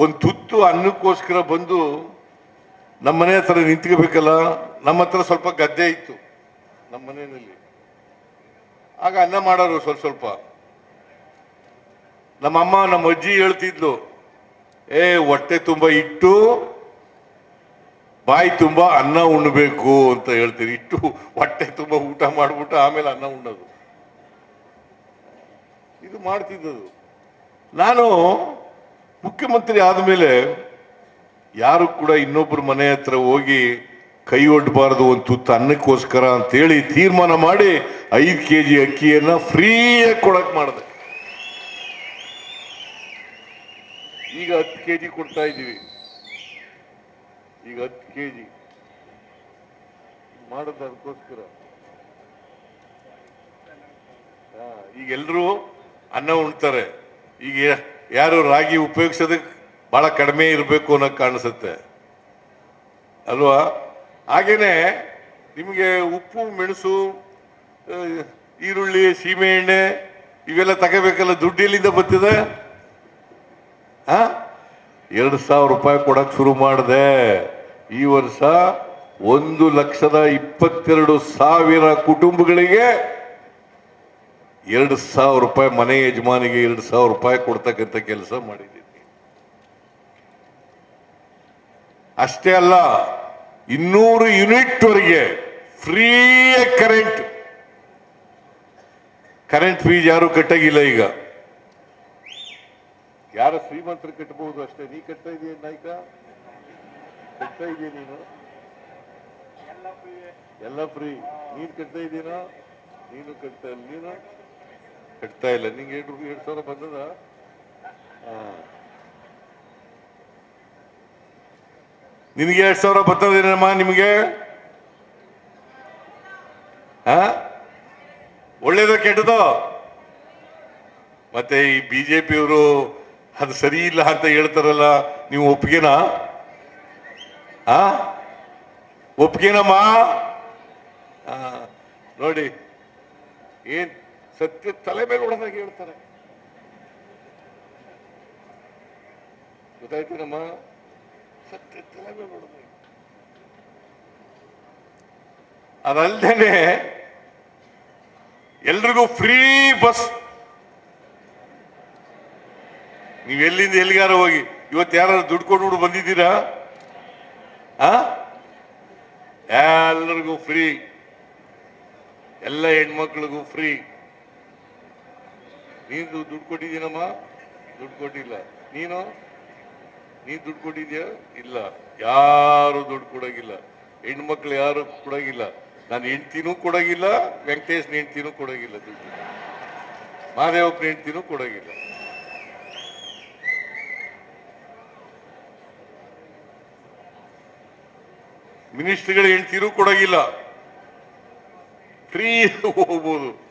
ಒಂದು ತುತ್ತು ಅನ್ನಕ್ಕೋಸ್ಕರ ಬಂದು ನಮ್ಮ ಮನೆ ಹತ್ರ ನಿಂತ್ಕೋಬೇಕಲ್ಲ, ನಮ್ಮ ಹತ್ರ ಸ್ವಲ್ಪ ಗದ್ದೆ ಇತ್ತು ನಮ್ಮ ಮನೆಯಲ್ಲಿ. ಆಗ ಅನ್ನ ಮಾಡೋರು ಸ್ವಲ್ಪ ಸ್ವಲ್ಪ. ನಮ್ಮಮ್ಮ ನಮ್ಮ ಅಜ್ಜಿ ಹೇಳ್ತಿದ್ಲು, ಏ, ಹೊಟ್ಟೆ ತುಂಬ ಇಟ್ಟು, ಬಾಯಿ ತುಂಬ ಅನ್ನ ಉಣ್ಬೇಕು ಅಂತ ಹೇಳ್ತೀರಿ. ಇಟ್ಟು ಹೊಟ್ಟೆ ತುಂಬ ಊಟ ಮಾಡ್ಬಿಟ್ಟು ಆಮೇಲೆ ಅನ್ನ ಉಣ್ಣೋದು. ಇದು ಮಾಡ್ತಿದ್ದದು ನಾನು ಮುಖ್ಯಮಂತ್ರಿ ಆದಮೇಲೆ ಯಾರು ಕೂಡ ಇನ್ನೊಬ್ಬರ ಮನೆ ಹತ್ರ ಹೋಗಿ ಕೈ ಒಡ್ಬಾರ್ದು ಒಂದು ತುತ್ತು ಅನ್ನಕ್ಕೋಸ್ಕರ ಅಂತೇಳಿ ತೀರ್ಮಾನ ಮಾಡಿ ಐದು ಕೆ ಜಿ ಅಕ್ಕಿಯನ್ನ ಫ್ರೀಯಾಗಿ ಕೊಡಕ್ ಮಾಡಿದೆ. ಈಗ ಹತ್ತು ಕೆ ಜಿ ಕೊಡ್ತಾ ಇದ್ದೀವಿ. ಈಗ ಹತ್ತು ಕೆ ಜಿ ಮಾಡೋದು ಅದಕ್ಕೋಸ್ಕರ. ಈಗ ಎಲ್ಲರೂ ಅನ್ನ ಉಣ್ತಾರೆ. ಈಗ ಯಾರು ರಾಗಿ ಉಪಯೋಗಿಸೋದಕ್ಕೆ ಭಾಳ ಕಡಿಮೆ ಇರಬೇಕು ಅನ್ನೋ ಕಾಣಿಸುತ್ತೆ. ಅಲ್ವಾ? ಹಾಗೇನೆ ನಿಮಗೆ ಉಪ್ಪು, ಮೆಣಸು ಈರುಳ್ಳಿ, ಸೀಮೆಎಣ್ಣೆ ಇವೆಲ್ಲ ತಗೋಬೇಕಲ್ಲ ದುಡ್ಡು ಎಲ್ಲಿಂದ ಬರ್ತಿದೆ? ಹಾ ಎರಡು ಸಾವಿರ ರೂಪಾಯಿ ಕೊಡಕ್ ಶುರು ಮಾಡಿದೆ. ಈ ವರ್ಷ ಒಂದು ಲಕ್ಷದ ಇಪ್ಪತ್ತೆರಡು ಸಾವಿರ ಕುಟುಂಬಗಳಿಗೆ ಎರಡು ಸಾವಿರ ರೂಪಾಯಿ ಮನೆ ಯಜಮಾನಿಗೆ ಎರಡು ಸಾವಿರ ರೂಪಾಯಿ ಕೊಡ್ತಕ್ಕಂಥ ಕೆಲಸ ಮಾಡಿದ್ದೀನಿ. ಅಷ್ಟೇ ಅಲ್ಲ, ಇನ್ನೂರು ಯೂನಿಟ್ ವರೆಗೆ ಫ್ರೀ ಕರೆಂಟ್. ಕರೆಂಟ್ ಫೀಸ್ ಯಾರು ಕಟ್ಟಾಗಿಲ್ಲ ಈಗ. ಯಾರು ಶ್ರೀಮಂತರು ಕಟ್ಟಬಹುದು ಅಷ್ಟೇ. ನೀ ಕಟ್ತಾ ಇದೀಯ ನಾಯ್ಕ? ಕಟ್ತಾ ಇದೀಯ ನೀನು? ಎಲ್ಲ ಫ್ರೀ. ನೀನ್ ಕಟ್ತಾ ಇದೀನೋ ನೀನು ಕಟ್ತಾ ಇಲ್ಲ. ನೀನು? ಕಟ್ತಾ ಇಲ್ಲ. ನಿಂಗೆ ಎರಡು ಎರಡು ಸಾವಿರ ಬಂದದ. ನಿನಗೆ ಎರಡು ಸಾವಿರ ಬರ್ತದೇನಮ್ಮ ನಿಮಗೆ? ಒಳ್ಳೇದೋ ಕೆಟ್ಟದೋ? ಮತ್ತೆ ಈ ಬಿ ಜೆ ಪಿಯವರು ಅದು ಸರಿ ಇಲ್ಲ ಅಂತ ಹೇಳ್ತಾರಲ್ಲ, ನೀವು ಒಪ್ಪಿಗೆನಾ? ಆ? ಒಪ್ಪಿಗೆನಮ್ಮ? ನೋಡಿ, ಏನ್ ಸತ್ಯ ತಲೆ ಮೇಲೆ ಹೊಡೆದಾಗ ಹೇಳ್ತಾರೆ. ಗೊತ್ತಾಯ್ತೇನಮ್ಮ ಸತ್ಯ ತಲೆ ಮೇಲೆ ಹೊಡೆದಾಗ ಅದಲ್ದೇನೆ ಎಲ್ರಿಗೂ ಫ್ರೀ ಬಸ್. ನೀವು ಎಲ್ಲಿಂದ ಎಲ್ಲಿಗಾರ ಹೋಗಿ, ಇವತ್ತು ಯಾರು ದುಡ್ಡು ಕೊಟ್ಬಿಟ್ಟು ಬಂದಿದ್ದೀರಾ? ಆ? ಎಲ್ಲರಿಗೂ ಫ್ರೀ. ಎಲ್ಲ ಹೆಣ್ಮಕ್ಳಿಗೂ ಫ್ರೀ. ನೀನು ದುಡ್ಡು ಕೊಟ್ಟಿದ್ದೀನಮ್ಮ? ದುಡ್ಡು ಕೊಟ್ಟಿಲ್ಲ. ನೀನು? ನೀ ದುಡ್ಡು ಕೊಟ್ಟಿದ್ಯಾ? ಇಲ್ಲ. ಯಾರು ದುಡ್ಡು ಕೊಡೋಗಿಲ್ಲ. ಹೆಣ್ಮಕ್ಳು ಯಾರು ಕೊಡೋಗಿಲ್ಲ. ನಾನು ಹೆಂಡ್ತಿನೂ ಕೊಡೋಗಿಲ್ಲ ವೆಂಕಟೇಶ್ನ ಹೆಂಡ್ತಿನೂ ಕೊಡೋಗಿಲ್ಲ ದುಡ್ಡು. ಮಹಾದೇವಪ್ಪನ ಹೆಂಡ್ತಿನೂ ಕೊಡೋಗಿಲ್ಲ. ಮಿನಿಸ್ಟ್ರಿಗಳ ಹೆಂಡ್ತಿನೂ ಕೊಡೋಗಿಲ್ಲ. ಫ್ರೀ ಹೋಗ್ಬೋದು.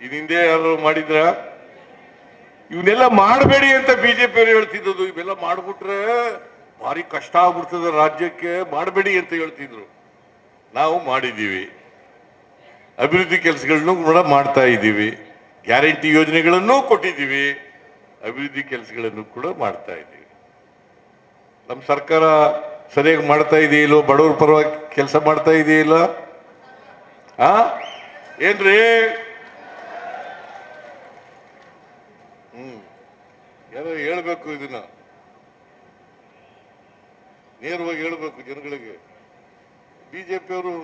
ಹಿಂದೆ ಯಾರು ಮಾಡಿದ್ರ? ಇವನ್ನೆಲ್ಲ ಮಾಡಬೇಡಿ ಅಂತ ಬಿಜೆಪಿ ಅವರು ಹೇಳ್ತಿದ್ದದು ಇವೆಲ್ಲ ಮಾಡ್ಬಿಟ್ರೆ ಭಾರಿ ಕಷ್ಟ ಆಗ್ಬಿಡ್ತದೆ ರಾಜ್ಯಕ್ಕೆ. ಮಾಡಬೇಡಿ ಅಂತ ಹೇಳ್ತಿದ್ರು. ನಾವು ಮಾಡಿದ್ದೀವಿ. ಅಭಿವೃದ್ಧಿ ಕೆಲಸಗಳನ್ನು ಕೂಡ ಮಾಡ್ತಾ ಇದ್ದೀವಿ. ಗ್ಯಾರಂಟಿ ಯೋಜನೆಗಳನ್ನು ಕೊಟ್ಟಿದ್ದೀವಿ. ಅಭಿವೃದ್ಧಿ ಕೆಲಸಗಳನ್ನು ಕೂಡ ಮಾಡ್ತಾ ಇದ್ದೀವಿ. ನಮ್ಮ ಸರ್ಕಾರ ಸರಿಯಾಗಿ ಮಾಡ್ತಾ ಇದೆಯಿಲ್ಲೋ ಬಡವರ ಪರವಾಗಿ ಕೆಲಸ ಮಾಡ್ತಾ ಇದೆಯಿಲ್ಲ ಆ? ಏನ್ರಿ? ಯಾರೋ ಹೇಳ್ಬೇಕು ಇದನ್ನ. ನೇರವಾಗಿ ಹೇಳ್ಬೇಕು ಜನಗಳಿಗೆ. ಬಿಜೆಪಿಯವರು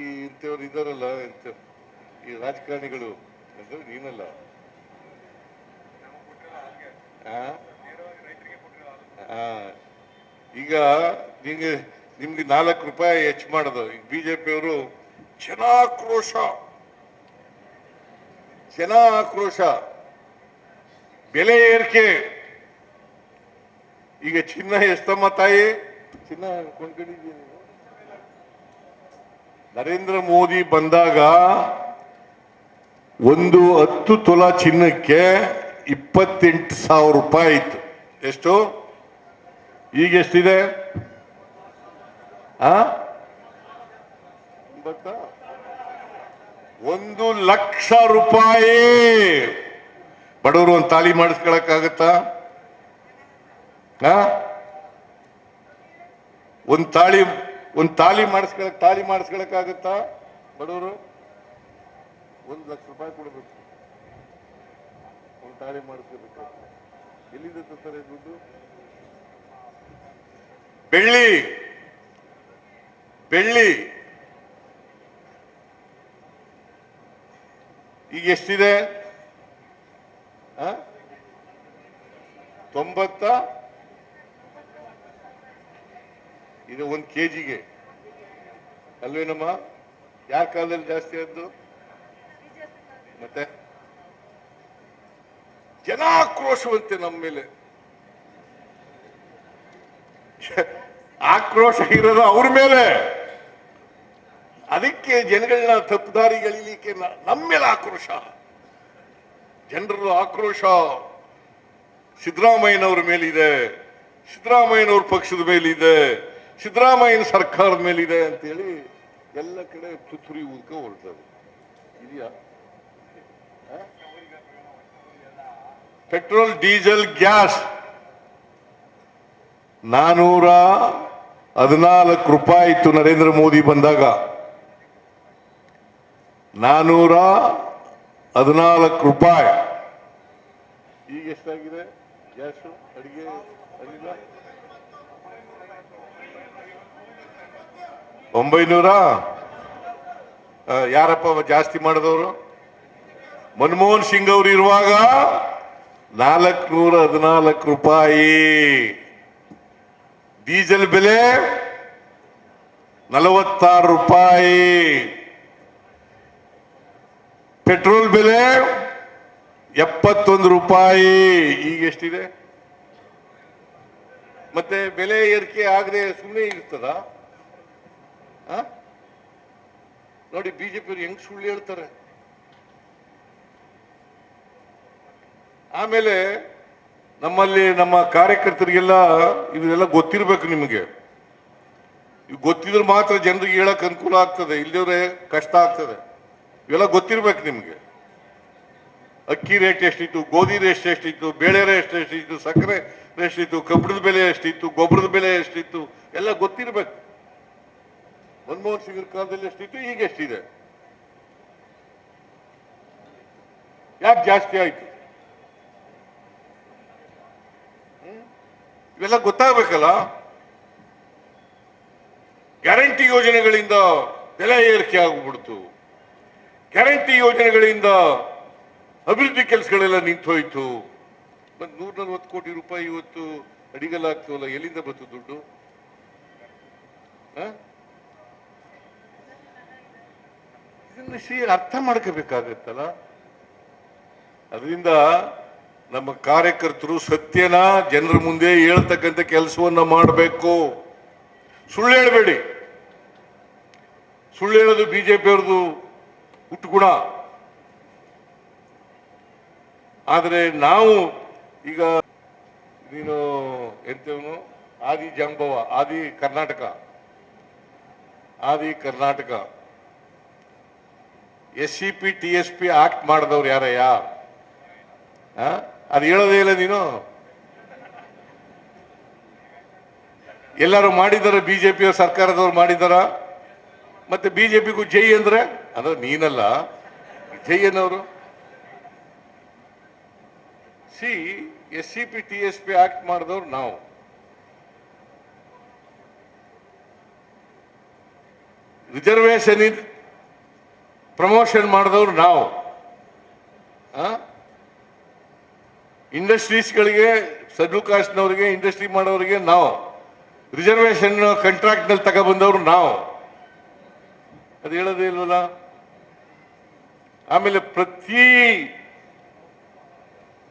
ಈ ಇಂಥವ್ರು ಇದಾರಲ್ಲ ಇಂಥ ಈ ರಾಜಕಾರಣಿಗಳು ಅಂದ್ರೆ ನೀನಲ್ಲ. ಈಗ ನಿಮಗೆ ನಿಮ್ಗೆ ನಾಲ್ಕು ರೂಪಾಯಿ ಹೆಚ್ಚು ಮಾಡೋದು. ಈಗ ಬಿಜೆಪಿಯವರು ಜನಾಕ್ರೋಶ. ಜನ ಆಕ್ರೋಶ ಬೆಲೆ ಏರಿಕೆ. ಈಗ ಚಿನ್ನ ಎಷ್ಟಮ್ಮ ತಾಯಿ? ಚಿನ್ನ ಕೊಂಡ್ಕೊಂಡಿದ್ದೀನಿ ನರೇಂದ್ರ ಮೋದಿ ಬಂದಾಗ ಒಂದು ಹತ್ತು ತೊಲಾ ಚಿನ್ನಕ್ಕೆ ಇಪ್ಪತ್ತೆಂಟು ಸಾವಿರ ರೂಪಾಯಿ ಇತ್ತು ಎಷ್ಟು? ಈಗ ಎಷ್ಟಿದೆ? ಆ? ಒಂದು ಲಕ್ಷ ರೂಪಾಯಿ. ಬಡವರು ಒಂದು ತಾಳಿ ಮಾಡಿಸ್ಕೊಳಕ್ಕಾಗತ್ತಾ? ಒಂದ್ ತಾಳಿ ಒಂದ್ ತಾಳಿ ಮಾಡಿಸ್ಕೊಳಕ್, ತಾಳಿ ಮಾಡಿಸ್ಕೊಳಕ್ಕಾಗತ್ತಾ ಬಡವರು? ಒಂದ್ ಲಕ್ಷ ರೂಪಾಯಿ ಕೊಡಬೇಕು. ಒಂದ್ ತಾಳಿ ಮಾಡಿಸ್ಕೋಬೇಕು ಎಲ್ಲಿದೆ ತರ್ತಾರೆ ದುಡ್ಡು? ಬೆಳ್ಳಿ. ಬೆಳ್ಳಿ. ಈಗ ಎಷ್ಟಿದೆ ಆ? ತೊಂಬತ್ತ? ಇದು ಒಂದ್ ಕೆಜಿಗೆ. ಅಲ್ವೇನಮ್ಮ? ಯಾರ ಕಾಲದಲ್ಲಿ ಜಾಸ್ತಿ ಆದ್ದು ಮತ್ತೆ? ಜನಾಕ್ರೋಶವಂತೆ ನಮ್ಮ ಮೇಲೆ. ಆಕ್ರೋಶ ಇರೋದು ಅವ್ರ ಮೇಲೆ. ಅದಕ್ಕೆ ಜನಗಳನ್ನ ತಪ್ಪುದಾರಿಗಳಿಲಿಕ್ಕೆ ನಮ್ಮ ಮೇಲೆ ಆಕ್ರೋಶ. ಜನರ ಆಕ್ರೋಶ. ಸಿದ್ದರಾಮಯ್ಯನವ್ರ ಮೇಲಿದೆ, ಸಿದ್ದರಾಮಯ್ಯನವ್ರ ಪಕ್ಷದ ಮೇಲಿದೆ, ಸಿದ್ದರಾಮಯ್ಯನ ಸರ್ಕಾರದ ಮೇಲಿದೆ ಅಂತೇಳಿ ಎಲ್ಲ ಕಡೆ ತುತ್ತುರಿ ಉದ್ಕ ಹೊರಟದು ಇದೆಯಾ? Petrol, diesel, gas. ನಾನೂರ ಹದಿನಾಲ್ಕು ರೂಪಾಯಿ ಇತ್ತು ನರೇಂದ್ರ ಮೋದಿ ಬಂದಾಗ. ನಾನೂರ ಹದಿನಾಲ್ಕು ರೂಪಾಯಿ. ಈಗ ಎಷ್ಟಾಗಿದೆ? ಗ್ಯಾಸು, ಅಡಿಗೆ, ಅನಿಲ. ಒಂಬೈನೂರ? ಯಾರಪ್ಪ ಜಾಸ್ತಿ ಮಾಡಿದವರು? ಮನಮೋಹನ್ ಸಿಂಗ್ ಅವರು ಇರುವಾಗ ನಾಲ್ಕುನೂರ ಹದಿನಾಲ್ಕು ರೂಪಾಯಿ. ಡೀಸೆಲ್ ಬೆಲೆ ನಲವತ್ತಾರು ರೂಪಾಯಿ. ಪೆಟ್ರೋಲ್ ಬೆಲೆ ಎಪ್ಪತ್ತೊಂದು ರೂಪಾಯಿ. ಈಗ ಎಷ್ಟಿದೆ? ಮತ್ತೆ ಬೆಲೆ ಏರಿಕೆ ಆಗದೆ ಸುಮ್ಮನೆ ಇರ್ತದ? ನೋಡಿ ಬಿಜೆಪಿ ಹೆಂಗ್ ಸುಳ್ಳು ಹೇಳ್ತಾರೆ. ಆಮೇಲೆ ನಮ್ಮಲ್ಲಿ ನಮ್ಮ ಕಾರ್ಯಕರ್ತರಿಗೆಲ್ಲ ಇದನ್ನೆಲ್ಲ ಗೊತ್ತಿರ್ಬೇಕು ನಿಮಗೆ. ಗೊತ್ತಿದ್ರೆ ಮಾತ್ರ ಜನರಿಗೆ ಹೇಳಕ್ ಅನುಕೂಲ ಆಗ್ತದೆ. ಇಲ್ಲದ್ರೆ ಕಷ್ಟ ಆಗ್ತದೆ. ಇವೆಲ್ಲ ಗೊತ್ತಿರ್ಬೇಕು ನಿಮಗೆ. ಅಕ್ಕಿ ರೇಟ್ ಎಷ್ಟಿತ್ತು, ಗೋಧಿ ರೇಟ್ ಎಷ್ಟಿತ್ತು, ಬೇಳೆ ರೇಟ್ ಎಷ್ಟಿತ್ತು, ಸಕ್ಕರೆ ಎಷ್ಟಿತ್ತು, ಕಬ್ಬಿಣದ ಬೆಲೆ ಎಷ್ಟಿತ್ತು, ಗೊಬ್ಬರದ ಬೆಲೆ ಎಷ್ಟಿತ್ತು, ಎಲ್ಲ ಗೊತ್ತಿರಬೇಕು. ಮನಮೋಹನ್ ಸಿಂಗ್ ಕಾಲದಲ್ಲಿ ಎಷ್ಟಿತ್ತು, ಈಗ ಎಷ್ಟಿದೆ? ಯಾಕೆ ಜಾಸ್ತಿ ಆಯ್ತು? ಇವೆಲ್ಲ ಗೊತ್ತಾಗ್ಬೇಕಲ್ಲ? ಗ್ಯಾರಂಟಿ ಯೋಜನೆಗಳಿಂದ ಬೆಲೆ ಏರಿಕೆ ಆಗ್ಬಿಡ್ತು. ಗ್ಯಾರಂಟಿ ಯೋಜನೆಗಳಿಂದ ಅಭಿವೃದ್ಧಿ ಕೆಲಸಗಳೆಲ್ಲ ನಿಂತೋಯ್ತು. ಮತ್ತೆ ನೂರ ನಲ್ವತ್ತು ಕೋಟಿ ರೂಪಾಯಿ ಇವತ್ತು ಅಡಿಗಲಾಗ್ತವಲ್ಲ ಎಲ್ಲಿಂದ ಬಂತು ದುಡ್ಡು? ಇದನ್ನ ಸಿ ಅರ್ಥ ಮಾಡ್ಕೋಬೇಕಾಗತ್ತಲ್ಲ? ಅದರಿಂದ ನಮ್ಮ ಕಾರ್ಯಕರ್ತರು ಸತ್ಯನ ಜನರ ಮುಂದೆ ಹೇಳ್ತಕ್ಕಂಥ ಕೆಲಸವನ್ನ ಮಾಡಬೇಕು. ಸುಳ್ಳು ಹೇಳಬೇಡಿ. ಸುಳ್ಳು ಹೇಳೋದು ಬಿಜೆಪಿ ಅವ್ರದ್ದು ಹುಟ್ಟುಗುಣ ಆದರೆ ನಾವು ಈಗ ನೀನು ಎಂತವನು? ಆದಿ Jambava, Adi Karnataka. Adi Karnataka. S C P T S P act ಮಾಡಿದವ್ರು ಯಾರಯ್ಯ? ಅದು ಹೇಳೋದೇ ಇಲ್ಲ ನೀನು? ಎಲ್ಲರೂ ಮಾಡಿದಾರ ಬಿಜೆಪಿ ಸರ್ಕಾರದವ್ರು ಮಾಡಿದಾರ ಮತ್ತೆ ಬಿಜೆಪಿಗೂ ಜೈ ಅಂದ್ರೆ? ಅಂದ್ರೆ ನೀನಲ್ಲ. ಜೈ ಅನ್ನೋರು. C S C P, T S P act ಮಾಡಿದವ್ರು ನಾವು. ರಿಸರ್ವೇಶನ್ ಪ್ರಮೋಷನ್ ಮಾಡಿದವ್ರು ನಾವು. ಇಂಡಸ್ಟ್ರೀಸ್ಗಳಿಗೆ ಸಡ್ಲು ಕಾಸ್ಟ್ನವರಿಗೆ, ಇಂಡಸ್ಟ್ರಿ ಮಾಡೋರಿಗೆ ನಾವು. ರಿಸರ್ವೇಶನ್ ಕಾಂಟ್ರಾಕ್ಟ್ನಲ್ಲಿ ತಗೊಬಂದವ್ರು ನಾವು. ಅದು ಹೇಳೋದೇ ಇಲ್ವಲ್ಲ? ಆಮೇಲೆ ಪ್ರತಿ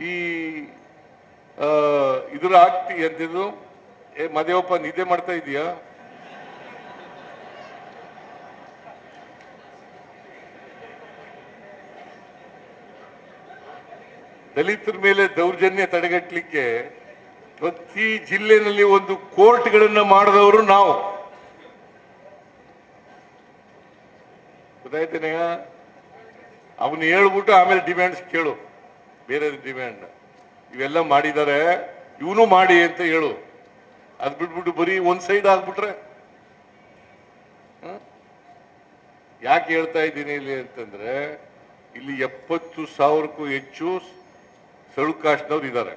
ಈ ಇದ್ರ ಆಗ್ತಿ ಅಂತಿದ್ರು ಏ ಮದೇವಪ್ಪ ನಿದ್ದೆ ಮಾಡ್ತಾ ಇದೀಯಾ? ದಲಿತರ ಮೇಲೆ ದೌರ್ಜನ್ಯ ತಡೆಗಟ್ಟಲಿಕ್ಕೆ ಪ್ರತಿ ಜಿಲ್ಲೆನಲ್ಲಿ ಒಂದು ಕೋರ್ಟ್ಗಳನ್ನ ಮಾಡಿದವರು ನಾವು. ಗೊತ್ತಾಯ್ತೇನೆಯ ಅವನು ಹೇಳ್ಬಿಟ್ಟು ಆಮೇಲೆ ಡಿಮ್ಯಾಂಡ್ಸ್ ಕೇಳು. ಬೇರೆ ಡಿಮ್ಯಾಂಡ್ ಇವೆಲ್ಲ ಮಾಡಿದ್ದಾರೆ ಇವನು ಮಾಡಿ ಅಂತ ಹೇಳು. ಅದು ಬಿಟ್ಬಿಟ್ಟು ಬರೀ ಒಂದ್ ಸೈಡ್ ಆಗ್ಬಿಟ್ರೆ? ಯಾಕೆ ಹೇಳ್ತಾ ಇದ್ದೀನಿ ಇಲ್ಲಿ ಅಂತಂದ್ರೆ, ಇಲ್ಲಿ ಎಪ್ಪತ್ತು ಸಾವಿರಕ್ಕೂ ಹೆಚ್ಚು ಸಳುಕಾಶ್ನವ್ರು ಇದ್ದಾರೆ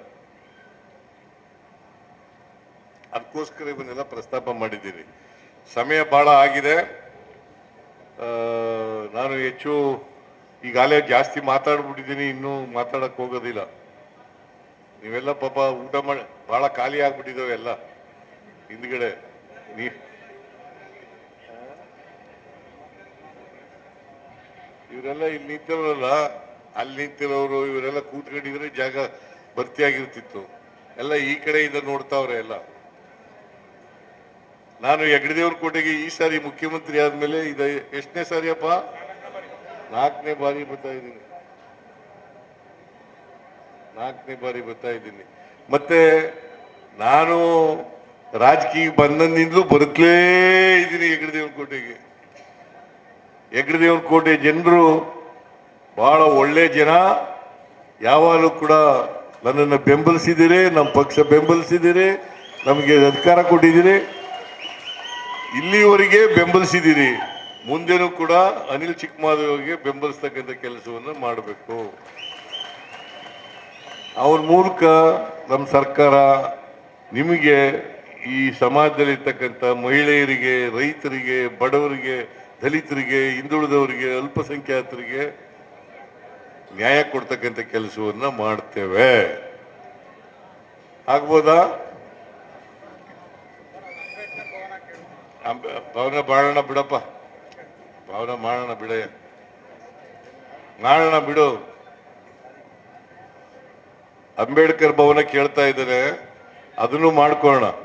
ಅದಕ್ಕೋಸ್ಕರ ಇವನ್ನೆಲ್ಲ ಪ್ರಸ್ತಾಪ ಮಾಡಿದ್ದೀನಿ. ಸಮಯ ಬಹಳ ಆಗಿದೆ. ನಾನು ಹೆಚ್ಚು ಈಗಾಗಲೇ ಜಾಸ್ತಿ ಮಾತಾಡ್ಬಿಟ್ಟಿದ್ದೀನಿ, ಇನ್ನೂ ಮಾತಾಡಕ್ಕೆ ಹೋಗೋದಿಲ್ಲ. ನೀವೆಲ್ಲ ಪಾಪ ಊಟ ಮಾಡಿ, ಭಾಳ ಖಾಲಿ ಆಗ್ಬಿಟ್ಟಿದ್ದಾವೆ ಎಲ್ಲ. ಹಿಂದ್ಗಡೆ, ನೀ ಇವರೆಲ್ಲ ಇಲ್ಲಿ ನಿಂತಿರೋರಲ್ಲ, ಅಲ್ಲಿ ನಿಂತಿರೋರು, ಇವರೆಲ್ಲ ಕೂತ್ಕೊಂಡಿದ್ರೆ ಜಾಗ ಭರ್ತಿಯಾಗಿರ್ತಿತ್ತು ಎಲ್ಲ ಈ ಕಡೆಯಿಂದ ನೋಡ್ತಾವ್ರೆ ಎಲ್ಲ. ನಾನು ಹೆಗ್ಡದೇವ್ರ ಕೋಟೆಗೆ ಈ ಸಾರಿ ಮುಖ್ಯಮಂತ್ರಿ ಆದ್ಮೇಲೆ ಇದ, ಎಷ್ಟನೇ ಸಾರಿ ಅಪ್ಪ ನಾಲ್ಕನೇ ಬಾರಿ ಬರ್ತಾ ಇದ್ದೀನಿ. ನಾಲ್ಕನೇ ಬಾರಿ ಬರ್ತಾ ಇದ್ದೀನಿ. ಮತ್ತೆ ನಾನು ರಾಜಕೀಯ ಬಂದಂದಿಂದಲೂ ಬರುತ್ತಲೇ ಇದ್ದೀನಿ ಹೆಗ್ಗಡದೇವ್ರ ಕೋಟೆಗೆ. ಹೆಗ್ಗಡದೇವ್ರ ಕೋಟೆ ಜನರು ಬಹಳ ಒಳ್ಳೆ ಜನ. ಯಾವಾಗಲೂ ಕೂಡ ನನ್ನನ್ನು ಬೆಂಬಲಿಸಿದ್ದೀರಿ, ನಮ್ಮ ಪಕ್ಷ ಬೆಂಬಲಿಸಿದ್ದೀರಿ, ನಮಗೆ ಅಧಿಕಾರ ಕೊಟ್ಟಿದ್ದೀರಿ. ಇಲ್ಲಿವರೆಗೆ ಬೆಂಬಲಿಸಿದ್ದೀರಿ. ಮುಂದೆನೂ ಕೂಡ ಅನಿಲ್ ಚಿಕ್ಕಮಾದೇವಿಗೆ ಬೆಂಬಲಿಸ್ತಕ್ಕಂಥ ಕೆಲಸವನ್ನು ಮಾಡಬೇಕು. ಅವ್ರ ಮೂಲಕ ನಮ್ಮ ಸರ್ಕಾರ ನಿಮಗೆ ಈ ಸಮಾಜದಲ್ಲಿರ್ತಕ್ಕಂಥ ಮಹಿಳೆಯರಿಗೆ, ರೈತರಿಗೆ, ಬಡವರಿಗೆ, ದಲಿತರಿಗೆ, ಹಿಂದುಳಿದವರಿಗೆ, ಅಲ್ಪಸಂಖ್ಯಾತರಿಗೆ ನ್ಯಾಯ ಕೊಡ್ತಕ್ಕಂಥ ಕೆಲಸವನ್ನ ಮಾಡ್ತೇವೆ. ಆಗ್ಬೋದಾ? ಭವನ ಬಾಳೋಣ ಬಿಡಪ್ಪ. ಭವನ ಮಾಡೋಣ ಬಿಡೆ. ಮಾಡೋಣ ಬಿಡು. ಅಂಬೇಡ್ಕರ್ ಭವನ ಕೇಳ್ತಾ ಇದ್ದಾರೆ ಅದನ್ನು ಮಾಡ್ಕೊಳ್ಳೋಣ.